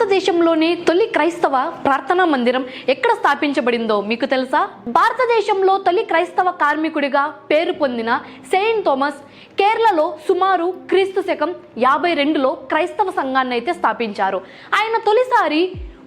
భారతదేశంలోని తొలి క్రైస్తవ ప్రార్థనా మందిరం ఎక్కడ స్థాపించబడిందో మీకు తెలుసా? భారతదేశంలో తొలి క్రైస్తవ కార్మికుడిగా పేరు పొందిన సెయింట్ థోమస్ కేరళలో సుమారు క్రీస్తు శకం యాభై రెండులో క్రైస్తవ సంఘాన్ని అయితే స్థాపించారు. ఆయన తొలిసారి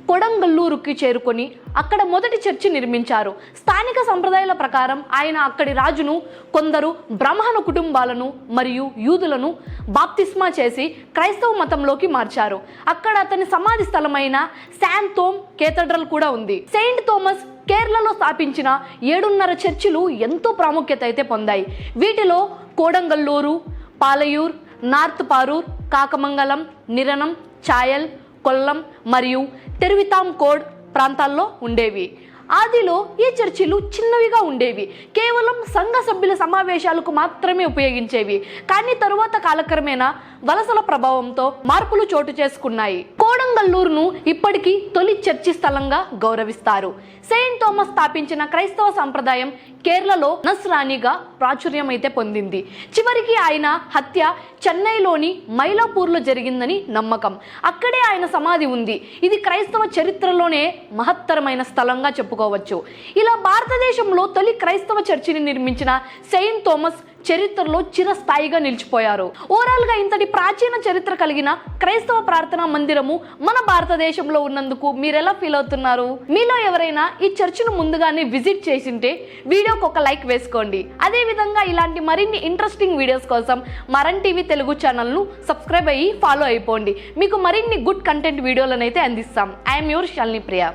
కొడంగల్లూరుకి చేరుకొని అక్కడ మొదటి చర్చి నిర్మించారు. స్థానిక సంప్రదాయాల ప్రకారం ఆయన అక్కడి రాజును కొందరు బ్రాహ్మణ కుటుంబాలను మరియు యూదులను బాప్తిస్మా చేసి క్రైస్తవ మతంలోకి మార్చారు. అక్కడ అతని సమాధి స్థలమైన శాన్ థోమ్ కేథడ్రల్ కూడా ఉంది. సెయింట్ థోమస్ కేరళలో స్థాపించిన ఏడున్నర చర్చిలు ఎంతో ప్రాముఖ్యత అయితే పొందాయి. వీటిలో కోడంగల్లూరు పాలయూర్ నార్త్ పారూర్ కాకమంగళం నిరణం ఛాయల్ కొల్లం మరియు తెరువితాంకోడ్ ప్రాంతాల్లో ఉండేవి. ఆదిలో ఈ చర్చిలు చిన్నవిగా ఉండేవి. కేవలం సంఘ సభ్యుల సమావేశాలకు మాత్రమే ఉపయోగించేవి. కానీ తరువాత కాలక్రమేణా వలసల ప్రభావంతో మార్పులు చోటు చేసుకున్నాయి. కోడంగల్లూరును ఇప్పటికీ తొలి చర్చి స్థలంగా గౌరవిస్తారు. థోమస్ స్థాపించిన క్రైస్తవ సంప్రదాయం కేరళలో నస్రానిగా ప్రాచుర్యం అయితే పొందింది. చివరికి ఆయన హత్య చెన్నైలోని మైలాపూర్లో జరిగిందని నమ్మకం. అక్కడే ఆయన సమాధి ఉంది. ఇది క్రైస్తవ చరిత్రలోనే మహత్తరమైన స్థలంగా చెప్పుకోవచ్చు. ఇలా భారతదేశంలో తొలి క్రైస్తవ చర్చిని నిర్మించిన సెయింట్ థోమస్ చరిత్రలో చిరస్థాయిగా నిలిచిపోయారు. ఓవరాల్గా ఇంతటి ప్రాచీన చరిత్ర కలిగిన క్రైస్తవ ప్రార్థనా మందిరము మన భారతదేశంలో ఉన్నందుకు మీరెలా ఫీల్ అవుతున్నారు? మీలో ఎవరైనా ఈ చర్చిను ముందుగానే విజిట్ చేసింటే వీడియోకి ఒక లైక్ వేసుకోండి. అదే విధంగా ఇలాంటి మరిన్ని ఇంట్రెస్టింగ్ వీడియోస్ కోసం మరన్ టీవీ తెలుగు ఛానల్ను సబ్స్క్రైబ్ అయ్యి ఫాలో అయిపోండి. మీకు మరిన్ని గుడ్ కంటెంట్ వీడియోలను అయితే అందిస్తాం ఐఎమ్ యువర్ షల్ని ప్రియా.